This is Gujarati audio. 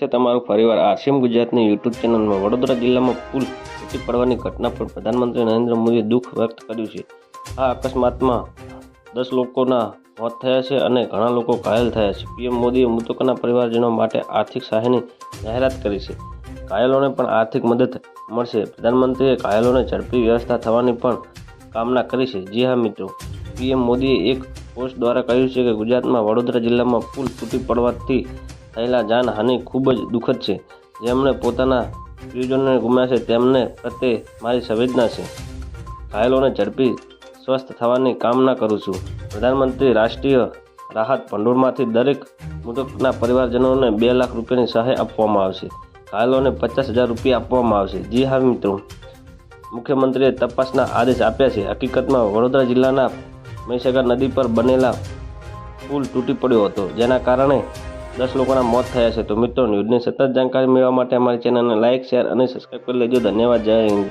છે તમારું ફરીવાર આરસીએમ ગુજરાતની યુટ્યુબ ચેનલમાં. વડોદરા જિલ્લામાં પુલ તૂટી પડવાની ઘટના પર પ્રધાનમંત્રી નરેન્દ્ર મોદીએ દુઃખ વ્યક્ત કર્યું છે. આ અકસ્માતમાં દસ લોકોના મોત થયા છે અને ઘણા લોકો ઘાયલ થયા છે. પીએમ મોદીએ મૃતકોના પરિવારજનો માટે આર્થિક સહાયની જાહેરાત કરી છે. ઘાયલોને પણ આર્થિક મદદ મળશે. પ્રધાનમંત્રીએ ઘાયલોને ઝડપી વ્યવસ્થા થવાની પણ કામના કરી છે. જી હા, મિત્રો. પીએમ મોદીએ એક પોસ્ટ દ્વારા કહ્યું છે કે ગુજરાતમાં વડોદરા જિલ્લામાં પુલ તૂટી પડવાથી થયેલા જાનહાનિ ખૂબ જ દુઃખદ છે. જેમણે પોતાના પ્રિયજનોને ગુમ્યા છે, તેમને પ્રત્યે મારી સંવેદના છે. ઘાયલોને ઝડપી સ્વસ્થ થવાની કામના કરું છું. પ્રધાનમંત્રી રાષ્ટ્રીય રાહત ભંડોળમાંથી દરેક મૃતકના પરિવારજનોને બે લાખ રૂપિયાની સહાય આપવામાં આવશે. ઘાયલોને પચાસ હજાર રૂપિયા આપવામાં આવશે. જી હા મિત્રો, મુખ્યમંત્રીએ તપાસના આદેશ આપ્યા છે. હકીકતમાં વડોદરા જિલ્લાના મહીસાગર નદી પર બનેલા પુલ તૂટી પડ્યો હતો, જેના કારણે દસ લોકોના મોત થયા છે. તો મિત્રો, ન્યૂઝની સતત જાણકારી મેળવવા માટે અમારી ચેનલને લાઇક શેર અને સબસ્ક્રાઈબ કરી લેજો. ધન્યવાદ. જય હિન્દ.